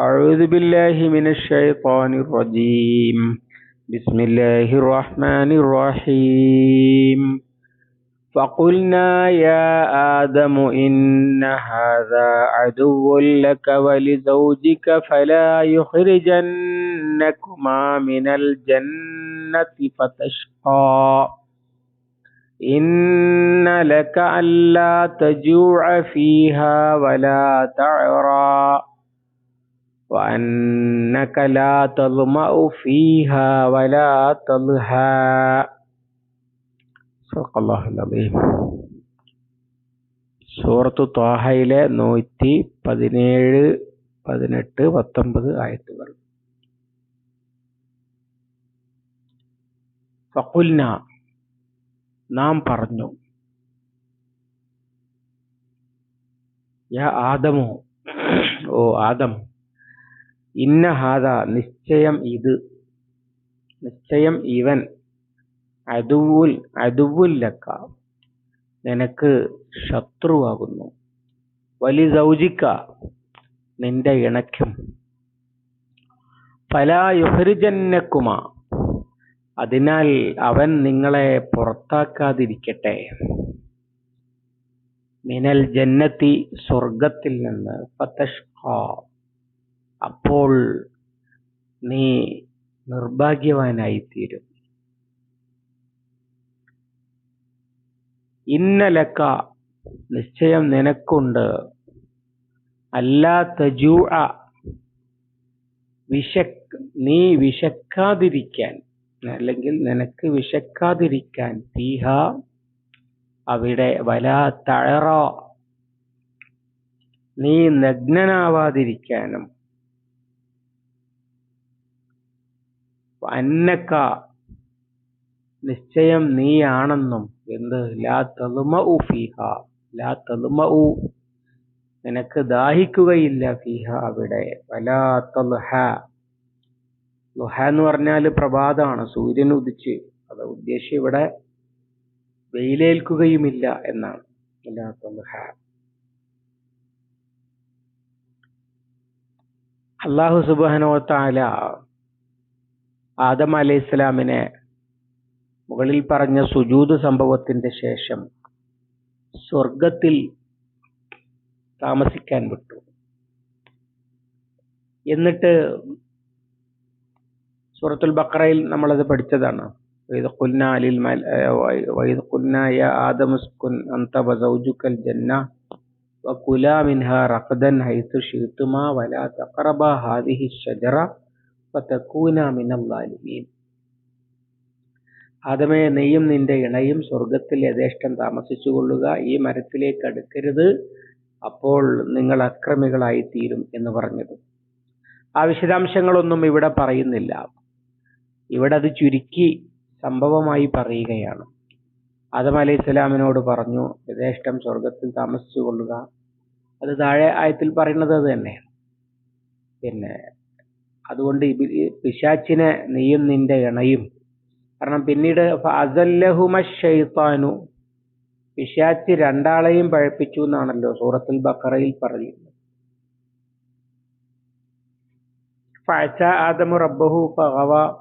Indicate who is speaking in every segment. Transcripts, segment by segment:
Speaker 1: أعوذ بالله من الشيطان الرجيم. بسم الله الرحمن الرحيم. فقلنا يا آدم إن هذا عدو لك ولزوجك فلا يخرجنكما من الجنة فتشقى. إن لك ألا تجوع فيها ولا تعرى. وأنك لا تظمأ فيها ولا تضحى صدق الله العظيم സൂറത്തു ത്വാഹയിലെ നൂറ്റി പതിനേഴ് പതിനെട്ട് പത്തൊമ്പത് ആയത്തുകൾ ഫഖുൽന നാം പറഞ്ഞു യാ ആദമോ ഓ ആദം ഇന്ന ഹാദ നിശ്ചയം ഇത്. നിശ്ചയം ഇവൻ. അതുവുൽ അതുവുല്ലക്ക നിനക്ക് ശത്രുവാകുന്നു. വലി സൗജിക്ക നിന്റെ ഇണക്കും ഫലാ യുഹരിജന്നക്കുമ. അതിനാൽ അവൻ നിങ്ങളെ പുറത്താക്കാതിരിക്കട്ടെ. മിനൽ ജന്നത്തി സ്വർഗത്തിൽ നിന്ന്. ഫതഷ്ഖ അപ്പോൾ നീ നിർഭാഗ്യവാനായിത്തീരും. ഇന്നലക്ക നിശ്ചയം നിനക്കുണ്ട്. അല്ലാ തജൂ വിശക് നീ വിശക്കാതിരിക്കാൻ അല്ലെങ്കിൽ നിനക്ക് വിശക്കാതിരിക്കാൻ തീഹ അവിടെ വലാ തഴറ നീ നഗ്നനാവാതിരിക്കാനും അന്നക്ക നിശ്ചയം നീയാണെന്നും എന്ത്? ലാ തളുമഉ ഫീഹ. ലാ തളുമഉ നിനക്ക് ദാഹിക്കുകയില്ല ഫീഹ അവിടെ. വലാ തൽഹ ലുഹ എന്ന് പറഞ്ഞാൽ പ്രഭാതമാണ് സൂര്യൻ ഉദിച്ച്. അത് ഉദ്ദേശിച്ച് ഇവിടെ വെയിലേൽക്കുകയുമില്ല എന്നാണ്. അള്ളാഹു സുബാനോ താല ആദം അലൈഹി ഇസ്ലാമിനെ മുകളിൽ പറഞ്ഞ സുജൂത് സംഭവത്തിന്റെ ശേഷം സ്വർഗത്തിൽ താമസിക്കാൻ വിട്ടു. എന്നിട്ട് സൂറത്തുൽ ബക്രയിൽ നമ്മളത് പഠിച്ചതാണ്. ജന്ന ആദമേ നെയ്യും നിന്റെ ഇണയും സ്വർഗത്തിൽ യഥേഷ്ടം താമസിച്ചു കൊള്ളുക ഈ മരത്തിലേക്ക് അടുക്കരുത്. അപ്പോൾ നിങ്ങൾ അക്രമികളായി തീരും എന്ന് പറഞ്ഞത്. ആ വിശദാംശങ്ങളൊന്നും ഇവിടെ പറയുന്നില്ല. ഇവിടെ അത് ചുരുക്കി സംഭവമായി പറയുകയാണ്. ആദം അലൈഹി സ്വലാമിനോട് പറഞ്ഞു യഥേഷ്ടം സ്വർഗത്തിൽ താമസിച്ചു കൊള്ളുക അത് താഴെ ആയത്തിൽ പറയുന്നത് അത് തന്നെയാണ്. പിന്നെ അതുകൊണ്ട് പിശാച്ചിനെ നീയും നിന്റെ ഇണയും. കാരണം പിന്നീട് അസല്ലഹുമു പിശാച്ച് രണ്ടാളെയും പഴപ്പിച്ചു എന്നാണല്ലോ സൂറത്തുൽ ബക്കറയിൽ പറയുന്നത്. ആദമു റബ്ബഹു ഫഗവ.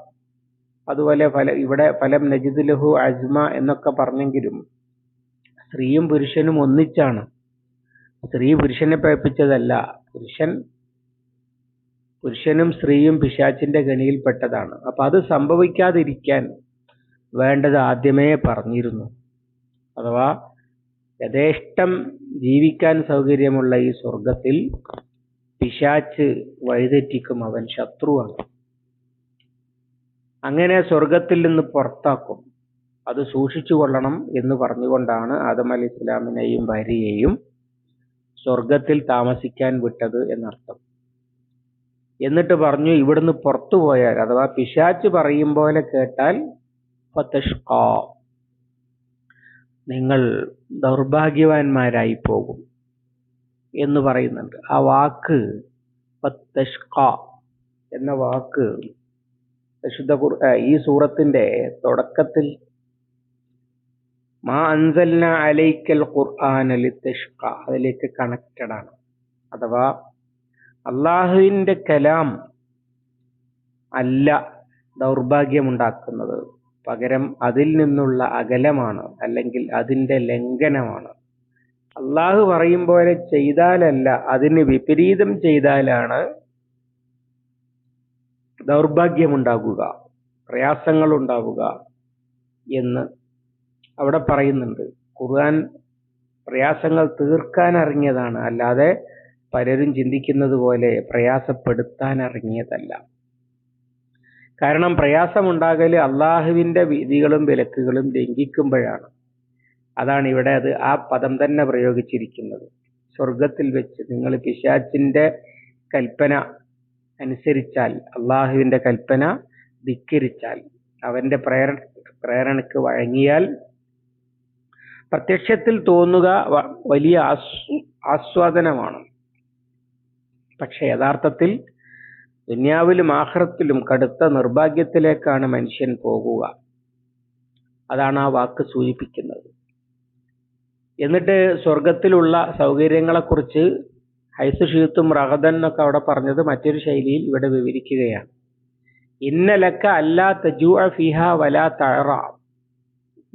Speaker 1: അതുപോലെ ഫല ഇവിടെ ഫലം നജിദ് ലഹു അജ്മ എന്നൊക്കെ പറഞ്ഞെങ്കിലും സ്ത്രീയും പുരുഷനും ഒന്നിച്ചാണ്. സ്ത്രീ പുരുഷനെ പഴപ്പിച്ചതല്ല പുരുഷൻ പുരുഷനും സ്ത്രീയും പിശാച്ചിന്റെ ഗണിയിൽപ്പെട്ടതാണ് അപ്പൊ അത് സംഭവിക്കാതിരിക്കാൻ വേണ്ടത് ആദ്യമേ പറഞ്ഞിരുന്നു. അഥവാ യഥേഷ്ടം ജീവിക്കാൻ സൗകര്യമുള്ള ഈ സ്വർഗത്തിൽ പിശാച്ച് വഴിതെറ്റിക്കും അവൻ ശത്രുവാണ്. അങ്ങനെ സ്വർഗത്തിൽ നിന്ന് പുറത്താക്കും. അത് സൂക്ഷിച്ചു കൊള്ളണം എന്ന് പറഞ്ഞുകൊണ്ടാണ് ആദം അലി ഇസ്ലാമിനെയും ഭാര്യയെയും സ്വർഗത്തിൽ താമസിക്കാൻ വിട്ടത് എന്നർത്ഥം. എന്നിട്ട് പറഞ്ഞു ഇവിടുന്ന് പുറത്തു പോയാൽ അഥവാ പിശാച്ച് പറയും പോലെ കേട്ടാൽ നിങ്ങൾ ദൗർഭാഗ്യവാന്മാരായി പോകും എന്ന് പറയുന്നുണ്ട്. ആ വാക്ക് എന്ന വാക്ക് വിശുദ്ധ ഈ സൂറത്തിന്റെ തുടക്കത്തിൽ മാ അൻസൽന അലൈക്കൽ ഖുർആന തഷ്ക അതിലേക്ക് കണക്റ്റഡ് ആണ്. അഥവാ അള്ളാഹുവിന്റെ കലാം അല്ല ദൗർഭാഗ്യമുണ്ടാക്കുന്നത്. പകരം അതിൽ നിന്നുള്ള അകലമാണ് അല്ലെങ്കിൽ അതിന്റെ ലംഘനമാണ്. അള്ളാഹു പറയും പോലെ ചെയ്താലല്ല അതിന് വിപരീതം ചെയ്താലാണ് ദൗർഭാഗ്യമുണ്ടാകുക പ്രയാസങ്ങൾ ഉണ്ടാവുക എന്ന് അവിടെ പറയുന്നുണ്ട്. ഖുർആൻ പ്രയാസങ്ങൾ തീർക്കാൻ ഇറങ്ങിയതാണ്. അല്ലാതെ പലരും ചിന്തിക്കുന്നത് പോലെ പ്രയാസപ്പെടുത്താൻ ഇറങ്ങിയതല്ല കാരണം പ്രയാസമുണ്ടാകൽ അള്ളാഹുവിന്റെ വിധികളും വിലക്കുകളും ലംഘിക്കുമ്പോഴാണ്. അതാണ് ഇവിടെ അത് ആ പദം തന്നെ പ്രയോഗിച്ചിരിക്കുന്നത്. സ്വർഗത്തിൽ വെച്ച് നിങ്ങൾ പിശാചിന്റെ കൽപ്പന അനുസരിച്ചാൽ അള്ളാഹുവിന്റെ കൽപ്പന ധിക്കരിച്ചാൽ അവന്റെ പ്രേര പ്രേരണക്ക് വഴങ്ങിയാൽ പ്രത്യക്ഷത്തിൽ തോന്നുക വലിയ ആസ്വാദനമാണ്. പക്ഷെ യഥാർത്ഥത്തിൽ ദുന്യാവിലും ആഹ്റത്തിലും കടുത്ത നിർഭാഗ്യത്തിലേക്കാണ് മനുഷ്യൻ പോകുക. അതാണ് ആ വാക്ക് സൂചിപ്പിക്കുന്നത്. എന്നിട്ട് സ്വർഗത്തിലുള്ള സൗകര്യങ്ങളെക്കുറിച്ച് ഹൈസ് ഷീത്തും റഹദൻ എന്നൊക്കെ അവിടെ പറഞ്ഞത് മറ്റൊരു ശൈലിയിൽ ഇവിടെ വിവരിക്കുകയാണ്. ഇന്നലക്ക അല്ലാ തജു ഫിഹ വലാ തഴറ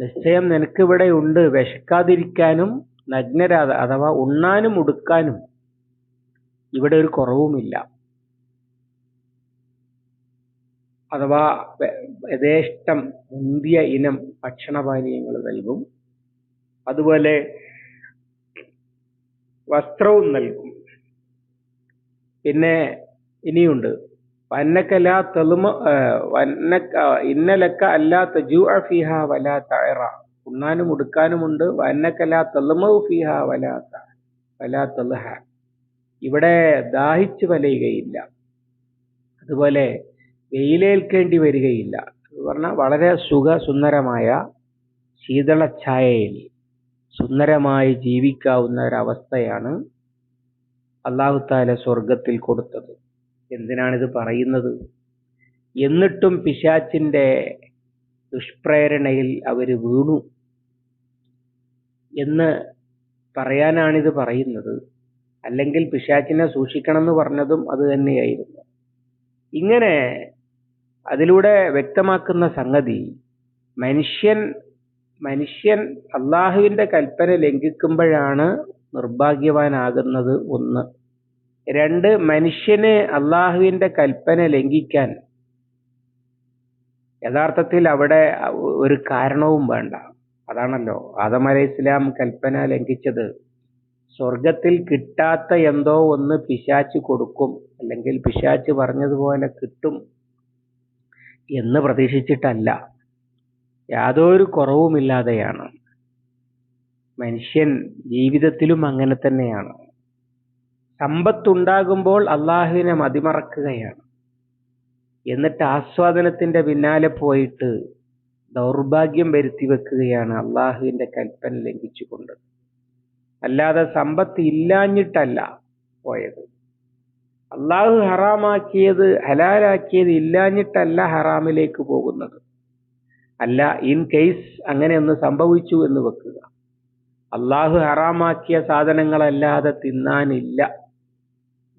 Speaker 1: നിശ്ചയം നിനക്കിവിടെ ഉണ്ട്. വിശക്കാതിരിക്കാനും നഗ്നരാത അഥവാ ഉണ്ണാനും ഉടുക്കാനും ഇവിടെ ഒരു കുറവുമില്ല. അഥവാ യഥേഷ്ടം മുന്തിയ ഇനം ഭക്ഷണപാനീയങ്ങൾ നൽകും. അതുപോലെ വസ്ത്രവും നൽകും. പിന്നെ ഇനിയുണ്ട്. വന്നക്കല തെളുമ വന്നക്ക ഇന്നലക്ക അല്ലാ തജൂ ഫിഹ വലാ തയറ ഉണ്ണാനും ഉടുക്കാനുമുണ്ട്. വന്നക്കല തെളുമ ഫിഹ വലാ വലാ തെളുഹ. ഇവിടെ ദാഹിച്ചു വലയുകയില്ല. അതുപോലെ വെയിലേൽക്കേണ്ടി വരികയില്ല. എന്ന് പറഞ്ഞാൽ വളരെ സുഖ സുന്ദരമായ ശീതളഛായയിൽ സുന്ദരമായി ജീവിക്കാവുന്ന ഒരവസ്ഥയാണ് അള്ളാഹു താല സ്വർഗത്തിൽ കൊടുത്തത്. എന്തിനാണിത് പറയുന്നത്? എന്നിട്ടും പിശാച്ചിന്റെ ദുഷ്പ്രേരണയിൽ അവർ വീണു. എന്ന് പറയാനാണിത് പറയുന്നത്. അല്ലെങ്കിൽ പിശാചിനെ സൂക്ഷിക്കണം എന്ന് പറഞ്ഞതും അത് തന്നെയായിരുന്നു. ഇങ്ങനെ അതിലൂടെ വ്യക്തമാക്കുന്ന സംഗതി മനുഷ്യൻ മനുഷ്യൻ അള്ളാഹുവിന്റെ കൽപ്പന ലംഘിക്കുമ്പോഴാണ് നിർഭാഗ്യവാനാകുന്നത് ഒന്ന്. രണ്ട് മനുഷ്യന് അള്ളാഹുവിന്റെ കൽപ്പന ലംഘിക്കാൻ യഥാർത്ഥത്തിൽ അവിടെ ഒരു കാരണവും വേണ്ട. അതാണല്ലോ. ആദം ഇസ്ലാം കൽപ്പന ലംഘിച്ചത്. സ്വർഗത്തിൽ കിട്ടാത്ത എന്തോ ഒന്ന് പിശാച്ച് കൊടുക്കും. അല്ലെങ്കിൽ പിശാച്ച് പറഞ്ഞതുപോലെ കിട്ടും എന്ന് പ്രതീക്ഷിച്ചിട്ടല്ല. യാതൊരു കുറവുമില്ലാതെയാണ്. മനുഷ്യൻ ജീവിതത്തിലും അങ്ങനെ തന്നെയാണ്. സമ്പത്തുണ്ടാകുമ്പോൾ അള്ളാഹുവിനെ മതിമറക്കുകയാണ്. എന്നിട്ട് ആസ്വാദനത്തിന്റെ പിന്നാലെ പോയിട്ട് ദൗർഭാഗ്യം വരുത്തി വെക്കുകയാണ് അള്ളാഹുവിന്റെ കൽപ്പന ലംഘിച്ചുകൊണ്ട്. അല്ലാതെ സമ്പത്ത് ഇല്ലാഞ്ഞിട്ടല്ല പോയത്. അള്ളാഹു ഹറാമാക്കിയത് ഹലാലാക്കിയത് ഇല്ലാഞ്ഞിട്ടല്ല ഹറാമിലേക്ക് പോകുന്നത്. അല്ല ഇൻ കേസ് അങ്ങനെ ഒന്ന് സംഭവിച്ചു എന്ന് വെക്കുക. അള്ളാഹു ഹറാമാക്കിയ സാധനങ്ങളല്ലാതെ തിന്നാനില്ല.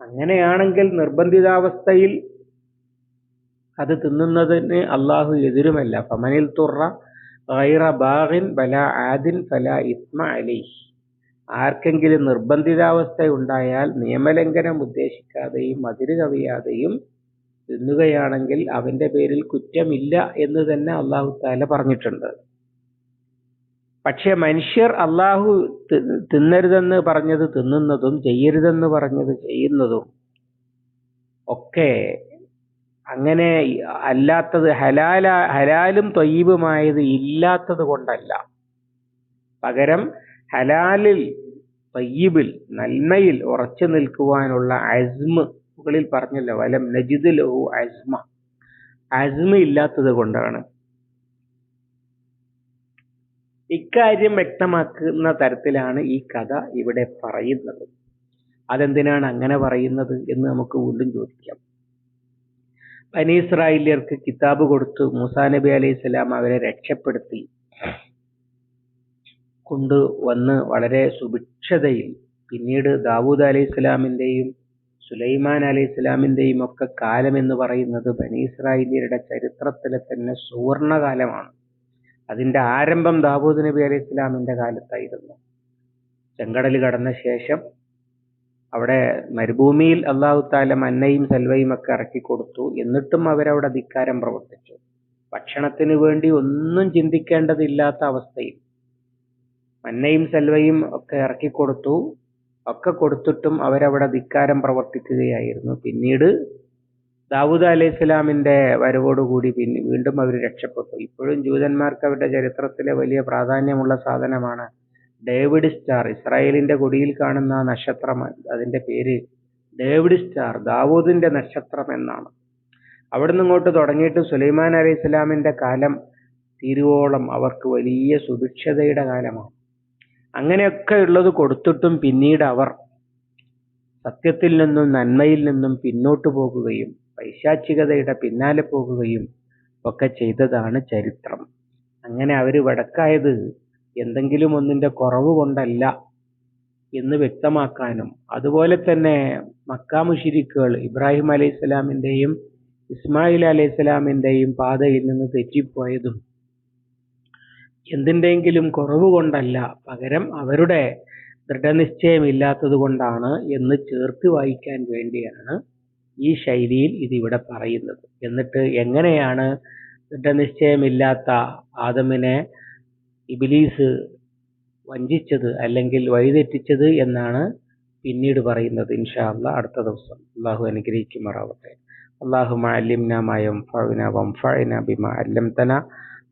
Speaker 1: അങ്ങനെയാണെങ്കിൽ നിർബന്ധിതാവസ്ഥയിൽ അത് തിന്നുന്നതിന് അള്ളാഹു എതിരുമല്ല. ഫമനിൽ തുറ ബല ആദിൻ ഫല ഇസ്മ അലൈഹി. ആർക്കെങ്കിലും നിർബന്ധിതാവസ്ഥയുണ്ടായാൽ നിയമലംഘനം ഉദ്ദേശിക്കാതെയും അതിര് കവിയാതെയും തിന്നുകയാണെങ്കിൽ അവന്റെ പേരിൽ കുറ്റമില്ല എന്ന് തന്നെ അള്ളാഹു താല പറഞ്ഞിട്ടുണ്ട്. പക്ഷെ മനുഷ്യർ അള്ളാഹു തിന്നരുതെന്ന് പറഞ്ഞത് തിന്നുന്നതും ചെയ്യരുതെന്ന് പറഞ്ഞത് ചെയ്യുന്നതും ഒക്കെ അങ്ങനെ അല്ലാത്തത് ഹലാല ഹലാലും തൊയ്യബുമായത് ഇല്ലാത്തത് കൊണ്ടല്ല. പകരം ഹലാലിൽ തയ്യിബിൽ നന്മയിൽ ഉറച്ചു നിൽക്കുവാനുള്ള അസ്മ മുകളിൽ പറഞ്ഞല്ലോ വലം നജിദ് ലഹു അസ്മ അസ്മ ഇല്ലാത്തത് കൊണ്ടാണ്. ഇക്കാര്യം വ്യക്തമാക്കുന്ന തരത്തിലാണ് ഈ കഥ ഇവിടെ പറയുന്നത്. അതെന്തിനാണ് അങ്ങനെ പറയുന്നത് എന്ന് നമുക്ക് വീണ്ടും ചോദിക്കാം. ബനി ഇസ്രായേലിയർക്ക് കിതാബ് കൊടുത്തു. മൂസാ നബി അലൈഹി സ്വലാം അവരെ രക്ഷപ്പെടുത്തി. കൊണ്ടുവന്ന് വളരെ സുഭിക്ഷതയിൽ പിന്നീട് ദാവൂദ് അലൈഹി സ്വലാമിന്റെയും സുലൈമാൻ അലൈഹി സ്വലാമിന്റെയും ഒക്കെ കാലം എന്ന് പറയുന്നത് ബനി ഇസ്രായേലിയരുടെ ചരിത്രത്തിലെ തന്നെ സുവർണകാലമാണ്. അതിന്റെ ആരംഭം ദാവൂദ് നബി അലൈഹി സ്വലാമിന്റെ കാലത്തായിരുന്നു. ചെങ്കടൽ കടന്ന ശേഷം അവിടെ മരുഭൂമിയിൽ അള്ളാഹു താല മന്നയും സെൽവയും ഒക്കെ ഇറക്കി കൊടുത്തു. എന്നിട്ടും അവരവിടെ ധിക്കാരം പ്രവർത്തിച്ചു. ഭക്ഷണത്തിന് വേണ്ടി ഒന്നും ചിന്തിക്കേണ്ടതില്ലാത്ത അവസ്ഥയിൽ മന്നയും സെൽവയും ഒക്കെ ഇറക്കി കൊടുത്തു. ഒക്കെ കൊടുത്തിട്ടും അവരവിടെ ധിക്കാരം പ്രവർത്തിക്കുകയായിരുന്നു. പിന്നീട് ദാവൂദ് അലൈഹി സ്വലാമിന്റെ വരവോടുകൂടി പിന്നെ വീണ്ടും അവർ രക്ഷപ്പെട്ടു. ഇപ്പോഴും ജൂതന്മാർക്ക് അവരുടെ ചരിത്രത്തിലെ വലിയ പ്രാധാന്യമുള്ള സാധനമാണ് ഡേവിഡ് സ്റ്റാർ. ഇസ്രായേലിന്റെ കൊടിയിൽ കാണുന്ന നക്ഷത്രം അതിന്റെ പേര് ഡേവിഡ് സ്റ്റാർ ദാവൂദിന്റെ നക്ഷത്രം എന്നാണ്. അവിടുന്ന് ഇങ്ങോട്ട് തുടങ്ങിയിട്ട് സുലൈമാൻ അലൈഹി ഇസ്ലാമിന്റെ കാലം തീരുവോളം അവർക്ക് വലിയ സുഭിക്ഷതയുടെ കാലമാണ്. അങ്ങനെയൊക്കെ ഉള്ളത് കൊടുത്തിട്ടും പിന്നീട് അവർ സത്യത്തിൽ നിന്നും നന്മയിൽ നിന്നും പിന്നോട്ട് പോകുകയും പൈശാചികതയുടെ പിന്നാലെ പോകുകയും ഒക്കെ ചെയ്തതാണ് ചരിത്രം. അങ്ങനെ അവർ വടക്കായത് എന്തെങ്കിലും ഒന്നിന്റെ കുറവ് കൊണ്ടല്ല എന്ന് വ്യക്തമാക്കാനും അതുപോലെ തന്നെ മക്കാമുഷിരിക്കുകൾ ഇബ്രാഹിം അലൈഹി സ്വലാമിന്റെയും ഇസ്മായിൽ അലൈഹി സ്വലാമിന്റെയും പാതയിൽ നിന്ന് തെറ്റിപ്പോയതും എന്തിന്റെങ്കിലും കുറവ് കൊണ്ടല്ല പകരം അവരുടെ ദൃഢനിശ്ചയമില്ലാത്തത് കൊണ്ടാണ് എന്ന് ചേർത്ത് വായിക്കാൻ വേണ്ടിയാണ് ഈ ശൈലിയിൽ ഇതിവിടെ പറയുന്നത്. എന്നിട്ട് എങ്ങനെയാണ് ദൃഢനിശ്ചയമില്ലാത്ത ആദമിനെ ഇബിലീസ് വഞ്ചിച്ചത് അല്ലെങ്കിൽ വഴിതെറ്റിച്ചത് എന്നാണ് പിന്നീട് പറയുന്നത്. ഇൻഷാ അല്ല അടുത്ത ദിവസം. അള്ളാഹു അനുഗ്രഹിക്കുമാറാവട്ടെ. അള്ളാഹു അല്ലിംന മയം ഫഅന വംഫഅന ബിമാ അല്ലംതന